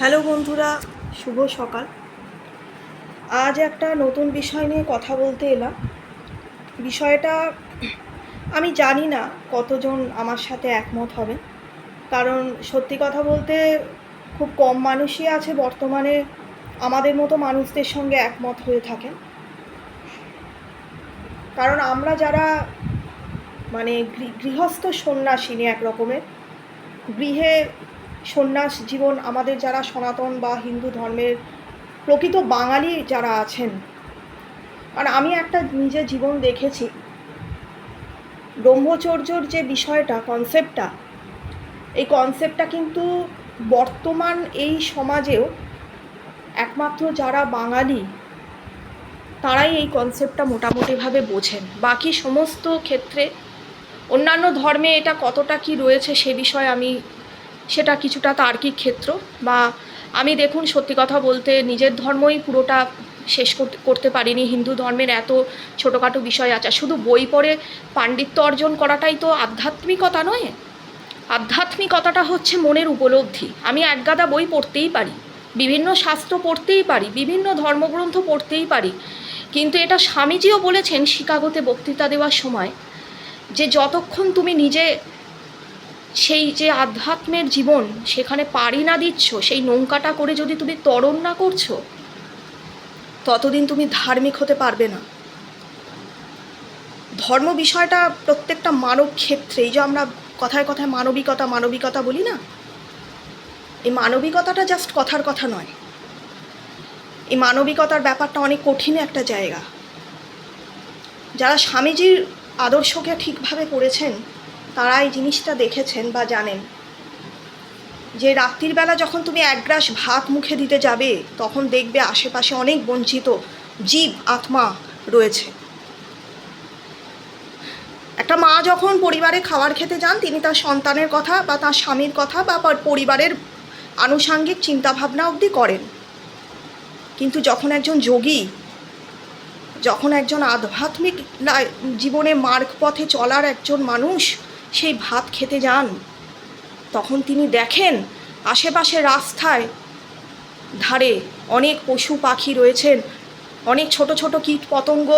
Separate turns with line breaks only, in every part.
Hello বন্ধুরা, শুভ সকাল। আজ একটা নতুন বিষয় নিয়ে কথা বলতে এলাম। বিষয়টা, আমি জানি না কতজন আমার সাথে একমত হবে। কারণ সত্যি কথা বলতে, খুব কম মানুষই আছে বর্তমানে আমাদের মতো মানুষদের সঙ্গে একমত হয়ে থাকেন। কারণ আমরা যারা মানে গৃহস্থ সন্ন্যাসিনী এক রকমের গৃহে সন্ন্যাস জীবন আমাদের যারা সনাতন বা হিন্দু ধর্মের প্রকৃত বাঙালি যারা আছেন। কারণ আমি একটা নিজের জীবন দেখেছি। ব্রহ্মচর্যর যে বিষয়টা কনসেপ্টটা এই কনসেপ্টটা কিন্তু বর্তমান এই সমাজেও একমাত্র যারা বাঙালি, তারাই এই কনসেপ্টটা মোটামুটিভাবে বোঝেন। বাকি সমস্ত ক্ষেত্রে অন্যান্য ধর্মে এটা কতটা কি রয়েছে সে বিষয়ে আমি সেটা কিছুটা তার্কিক ক্ষেত্র বা আমি দেখুন সত্যি কথা বলতে নিজের ধর্মই পুরোটা শেষ করতে পারিনি। হিন্দু ধর্মের এত ছোটোখাটো বিষয় আছে। শুধু বই পড়ে পাণ্ডিত্য অর্জন করাটাই তো আধ্যাত্মিকতা নয়। আধ্যাত্মিকতাটা হচ্ছে মনের উপলব্ধি। আমি একগাদা বই পড়তেই পারি। বিভিন্ন শাস্ত্র পড়তেই পারি। বিভিন্ন ধর্মগ্রন্থ পড়তেই পারি। কিন্তু এটা স্বামীজিও বলেছেন শিকাগোতে বক্তৃতা দেওয়ার সময় যে যতক্ষণ তুমি নিজে সেই যে আধ্যাত্মের জীবন সেখানে পাড়ি না দিচ্ছ, সেই নৌকাটা করে যদি তুমি তরণ না করছ, ততদিন তুমি ধার্মিক হতে পারবে না। ধর্ম বিষয়টা প্রত্যেকটা মানব ক্ষেত্রে, এই যে আমরা কথায় কথায় মানবিকতা মানবিকতা বলি না? এই মানবিকতাটা জাস্ট কথার কথা নয়। এই মানবিকতার ব্যাপারটা অনেক কঠিন একটা জায়গা। যারা স্বামীজির আদর্শকে ঠিকভাবে করেছেন তারা এই জিনিসটা দেখেছেন বা জানেন। যে রাত্রির বেলা যখন তুমি এক গ্রাস ভাত মুখে দিতে যাবে, তখন দেখবে আশেপাশে অনেক বঞ্চিত জীব, আত্মা রয়েছে। একটা মা যখন পরিবারে খাবার খেতে যান, তিনি তার সন্তানের কথা বা তার স্বামীর কথা বা পরিবারের আনুষাঙ্গিক চিন্তাভাবনা অবধি করেন। কিন্তু যখন একজন যোগী, যখন একজন আধ্যাত্মিক জীবনে মার্গ পথে চলার একজন মানুষ সেই ভাত খেতে যান। তখন তিনি দেখেন আশেপাশে রাস্তায় ধারে অনেক পশু পাখি রয়েছেন, অনেক ছোট ছোট কীট পতঙ্গ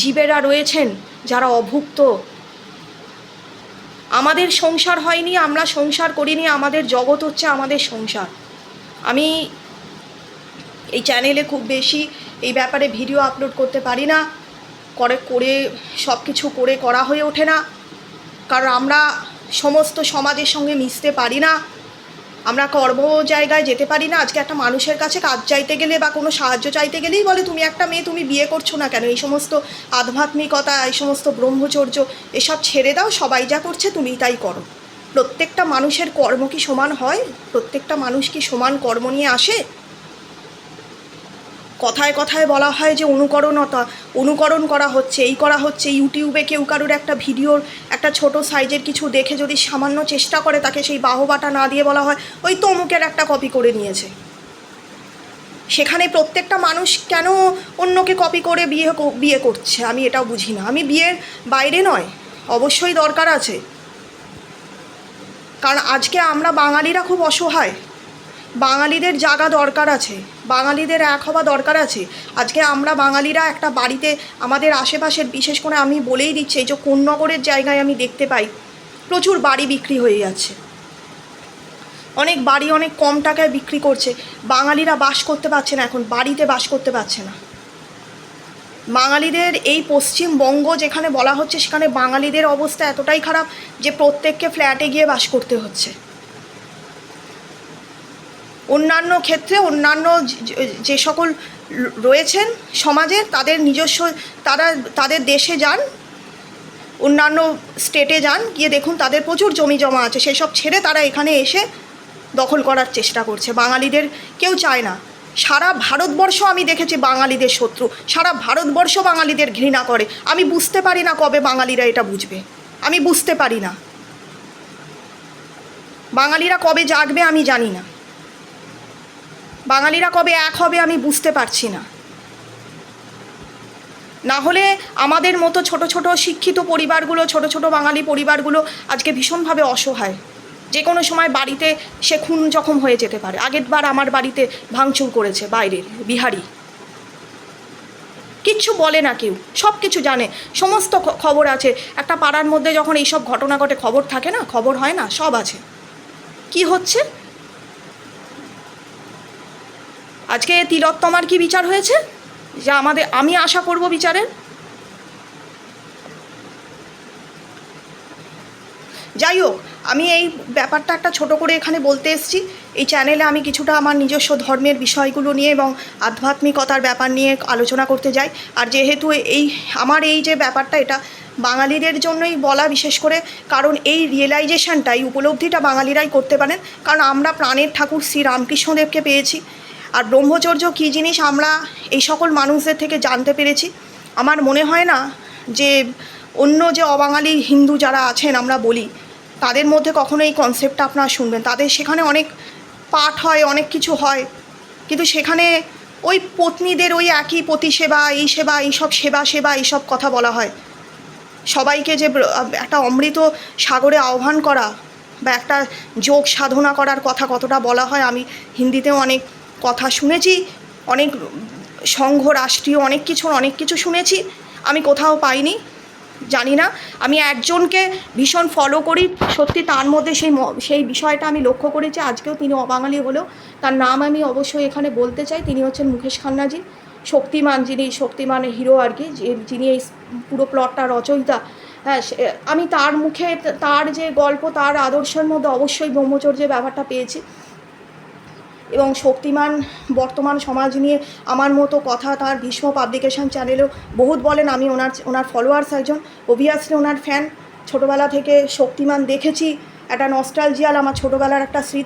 জীবেরা রয়েছেন যারা অভুক্ত। আমাদের সংসার হয়নি, আমরা সংসার করিনি, আমাদের জগৎ হচ্ছে আমাদের সংসার। আমি এই চ্যানেলে খুব বেশি এই ব্যাপারে ভিডিও আপলোড করতে পারি না, করে করে সব কিছু করে করা হয়ে ওঠে না। কারণ আমরা সমস্ত সমাজের সঙ্গে মিশতে পারি না। আমরা কর্ম জায়গায় যেতে পারি না। আজকে একটা মানুষের কাছে কাজ চাইতে গেলে বা কোনো সাহায্য চাইতে গেলেই বলে, তুমি একটা মেয়ে, তুমি বিয়ে করছ না কেন? এই সমস্ত আধ্যাত্মিকতা, এই সমস্ত ব্রহ্মচর্য, এসব ছেড়ে দাও, সবাই যা করছে তুমি তাই করো। প্রত্যেকটা মানুষের কর্ম কি সমান হয়? প্রত্যেকটা মানুষ কি সমান কর্ম নিয়ে আসে? কথায় কথায় বলা হয় যে অনুকরণতা, অনুকরণ করা হচ্ছে, এই করা হচ্ছে। ইউটিউবে কেউ কারোর একটা ভিডিওর একটা ছোট সাইজের কিছু দেখে যদি সামান্য চেষ্টা করে তাকে সেই বাহবাটা না দিয়ে বলা হয়, ওই তো অমুকের একটা কপি করে নিয়েছে। সেখানে প্রত্যেকটা মানুষ কেন অন্যকে কপি করে বিয়ে বিয়ে করছে? আমি এটাও বুঝি না। আমি বিয়ের বাইরে নয়, অবশ্যই দরকার আছে। কারণ আজকে আমরা বাঙালিরা খুব অসহায়। বাঙালিদের জায়গা দরকার আছে। বাঙালিদের এক হওয়া দরকার আছে। আজকে আমরা বাঙালিরা একটা বাড়িতে আমাদের আশেপাশের, বিশেষ করে আমি বলেই দিচ্ছি, এই যে কোন্নগরের জায়গায় আমি দেখতে পাই, প্রচুর বাড়ি বিক্রি হয়ে যাচ্ছে। অনেক বাড়ি অনেক কম টাকায় বিক্রি করছে। বাঙালিরা বাস করতে পারছে না এখন, বাড়িতে বাস করতে পারছে না। বাঙালিদের এই পশ্চিমবঙ্গ যেখানে বলা হচ্ছে, সেখানে বাঙালিদের অবস্থা এতটাই খারাপ যে প্রত্যেককে ফ্ল্যাটে গিয়ে বাস করতে হচ্ছে। অন্যান্য ক্ষেত্রে, অন্যান্য যে- সকল রয়েছেন সমাজে, তাদের নিজস্ব, তারা, তাদের দেশে যান, অন্যান্য স্টেটে যান, গিয়ে দেখুন তাদের প্রচুর জমি জমা আছে, সেই সব ছেড়ে তারা এখানে এসে দখল করার চেষ্টা করছে। বাঙালিদের কেউ চায় না। সারা ভারতবর্ষ আমি দেখেছি বাঙালিদের শত্রু, সারা ভারতবর্ষ বাঙালিদের ঘৃণা করে। আমি বুঝতে পারি না কবে বাঙালিরা এটা বুঝবে। আমি বুঝতে পারি না। বাঙালিরা কবে জাগবে আমি জানি না। বাঙালিরা কবে এক হবে আমি বুঝতে পারছি না। না হলে আমাদের মতো ছোট ছোট শিক্ষিত পরিবারগুলো, ছোট ছোট বাঙালি পরিবারগুলো আজকে ভীষণভাবে অসহায়। যে কোনো সময় বাড়িতে সে খুন জখম হয়ে যেতে পারে। আগেরবার আমার বাড়িতে ভাঙচুর করেছে বাইরের, বিহারি। কিচ্ছু বলে না কেউ, সব কিছু জানে। সমস্ত খবর আছে। একটা পাড়ার মধ্যে যখন এইসব ঘটনা ঘটে, খবর থাকে না? খবর হয় না? সব আছে। কি হচ্ছে? আজকে তিলোত্তমার কি বিচার হয়েছে? যা আমাদের, আমি আশা করব বিচারের। যাই হোক, আমি এই ব্যাপারটা একটা ছোট করে এখানে বলতে এসেছি। এই চ্যানেলে আমি কিছুটা আমার নিজস্ব ধর্মের বিষয়গুলো নিয়ে এবং আধ্যাত্মিকতার ব্যাপার নিয়ে আলোচনা করতে যাই। আর যেহেতু এই, আমার এই যে ব্যাপারটা, এটা বাঙালিদের জন্যই বলা বিশেষ করে, কারণ এই রিয়েলাইজেশনটা এই উপলব্ধিটা বাঙালিরাই করতে পারেন। কারণ আমরা প্রাণের ঠাকুর শ্রী রামকৃষ্ণদেবকে পেয়েছি। আর ব্রহ্মচর্য কী জিনিস আমরা এই সকল মানুষদের থেকে জানতে পেরেছি? আমার মনে হয় না যে অন্য যে অবাঙালি হিন্দু যারা আছেন আমরা বলি, তাদের মধ্যে কখনো এই কনসেপ্টটা আপনারা শুনবেন। তাদের সেখানে অনেক পাঠ হয়, অনেক কিছু হয়। কিন্তু সেখানে ওই পত্নীদের ওই একই পতি সেবা, এই সেবা এইসব সেবা সেবা এইসব কথা বলা হয়। সবাইকে যে একটা অমৃত সাগরে আহ্বান করা বা একটা যোগ সাধনা করার কথা কতটা বলা হয়, আমি হিন্দিতেও অনেক কথা শুনেছি, অনেক সংঘ, রাষ্ট্রীয় অনেক কিছুর অনেক কিছু শুনেছি, আমি কোথাও পাইনি, জানি না। আমি একজনকে ভীষণ ফলো করি, সত্যি তার মধ্যে সেই সেই বিষয়টা আমি লক্ষ্য করেছি, আজকেও তিনি অবাঙালি হলেও, তার নাম আমি অবশ্যই এখানে বলতে চাই, তিনি হচ্ছেন মুকেশ খান্নাজি, শক্তিমান যিনি শক্তিমানের হিরো আর কি যিনি এই পুরো প্লটটা রচয়িতা হ্যাঁ আমি তার মুখে, তার যে গল্প, তার আদর্শের মধ্যে অবশ্যই ব্রহ্মচর্যের ব্যাপারটা পেয়েছি। এবং শক্তিমান বর্তমান সমাজ নিয়ে আমার মতো কথা তার ভীষ্ম পাবলিকেশন চ্যানেলেও বহুত বলেন। আমি ওনার ওনার ফলোয়ার্স একজন। অভিয়াসলি ওনার ফ্যান ছোটোবেলা থেকে শক্তিমান দেখেছি। একটা নস্টালজিয়াল আমার ছোটোবেলার একটা স্মৃতি।